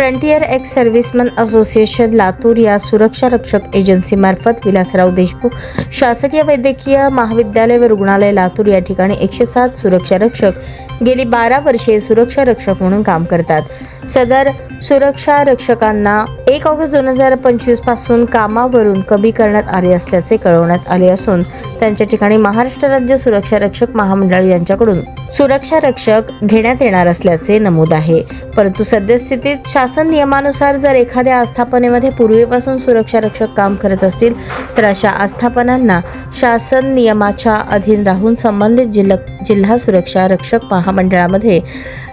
Frontier ex serviceman association Latur या सुरक्षा रक्षक एजन्सीमार्फत विलासराव देशमुख शासकीय वैद्यकीय महाविद्यालय व रुग्णालय लातूर या ठिकाणी एकशे सात सुरक्षा रक्षक गेली बारा वर्षे सुरक्षा रक्षक म्हणून काम करतात. सदर सुरक्षा रक्षकांना एक ऑगस्ट दोन हजार पंचवीसपासून कामावरून कमी करण्यात आले असल्याचे कळवण्यात आले असून त्यांच्या ठिकाणी महाराष्ट्र राज्य सुरक्षा रक्षक महामंडळ यांच्याकडून सुरक्षा रक्षक घेण्यात येणार असल्याचे नमूद आहे. परंतु सद्यस्थितीत शासन नियमानुसार जर एखाद्या आस्थापनेमध्ये पूर्वीपासून सुरक्षा रक्षक काम करत असतील तर अशा आस्थापनांना शासन नियमाच्या अधीन राहून संबंधित जिल्हा जिल्हा सुरक्षा रक्षक महामंडळामध्ये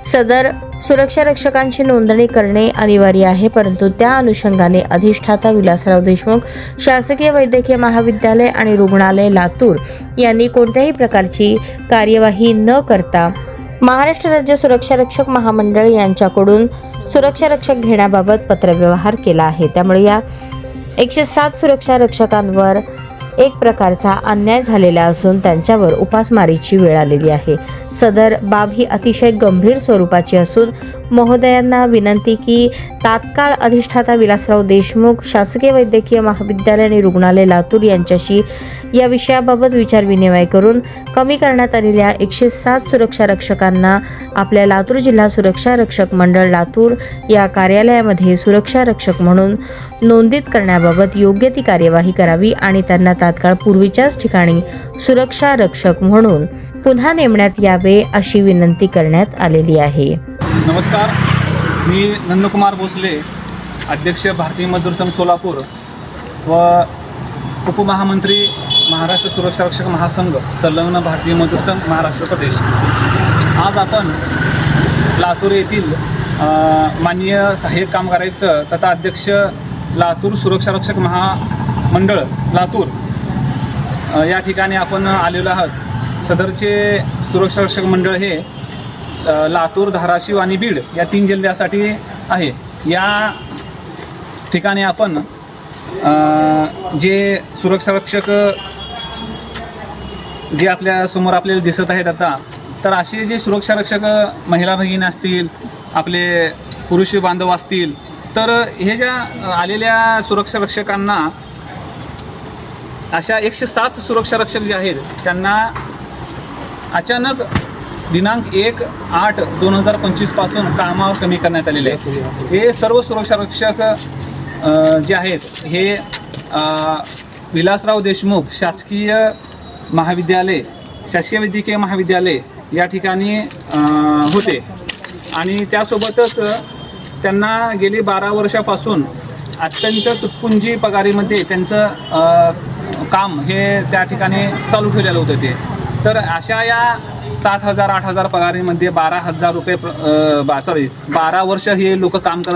सदर सुरक्षा रक्षकांची नोंदणी करणे अनिवार्य आहे परंतु त्या अनुषंगाने अधिष्ठाता विलासराव देशमुख शासकीय वैद्यकीय महाविद्यालय आणि रुग्णालय लातूर यांनी कोणत्याही प्रकारची कार्यवाही न करता महाराष्ट्र राज्य सुरक्षा रक्षक महामंडळ यांच्याकडून सुरक्षा रक्षक घेण्याबाबत पत्रव्यवहार केला आहे. त्यामुळे या एकशे सात सुरक्षा रक्षकांवर एक प्रकारचा अन्याय झालेला असून त्यांच्यावर उपासमारीची वेळ आलेली आहे. सदर बाब ही अतिशय गंभीर स्वरूपाची असून महोदयांना विनंती की तात्काळ अधिष्ठाता विलासराव देशमुख शासकीय वैद्यकीय महाविद्यालय आणि रुग्णालय लातूर यांच्याशी या विषयाबाबत विचारविनिमय करून कमी करण्यात आलेल्या एकशे सात सुरक्षा रक्षकांना आपल्या लातूर जिल्हा सुरक्षा रक्षक मंडळ लातूर या कार्यालयामध्ये सुरक्षा रक्षक म्हणून नोंदीत करण्याबाबत योग्य ती कार्यवाही करावी आणि त्यांना तात्काळ पूर्वीच्याच ठिकाणी सुरक्षा रक्षक म्हणून पुन्हा नेमण्यात यावे अशी विनंती करण्यात आलेली आहे. नमस्कार. मी नंदकुमार भोसले अध्यक्ष भारतीय मजदूर संघ सोलापूर व उपमहामंत्री महाराष्ट्र सुरक्षा रक्षक महासंघ संलग्न भारतीय मजदूर संघ महाराष्ट्र प्रदेश. आज आपण लातूर येथील माननीय सहाय्यक कामगार आयुक्त तथा अध्यक्ष लातूर सुरक्षा रक्षक महामंडळ लातूर या ठिकाणी आपण आलेलो आहोत. सदरचे सुरक्षा रक्षक मंडळ हे लातूर धाराशिव आणि बीड या तीन जिल्ह्यासाठी आहे. या ठिकाणी आपण जे सुरक्षा रक्षक जे आपल्यासमोर आपल्याला दिसत आहेत आता तर असे जे सुरक्षारक्षक महिला भगिनी असतील आपले पुरुष बांधव असतील तर हे ज्या आलेल्या सुरक्षारक्षकांना अशा एकशे सात सुरक्षारक्षक जे आहेत त्यांना अचानक दिनांक एक आठ दोन हजार पंचवीसपासून कामावर कमी करण्यात आलेले आहेत. हे सर्व सुरक्षा रक्षक जे आहेत हे विलासराव देशमुख शासकीय महाविद्यालय शासकीय वैद्यकीय महाविद्यालय या ठिकाणी होते. आणि त्यासोबतच त्यांना गेली बारा वर्षापासून अत्यंत तुटपुंजी पगारीमध्ये त्यांचं काम हे त्या ठिकाणी चालू ठेवलेलं होतं ते. तर अशा या सात हजार आठ हजार पगारीमध्ये बारा हजार रुपये सॉरी बारा वर्ष हे लोक काम करत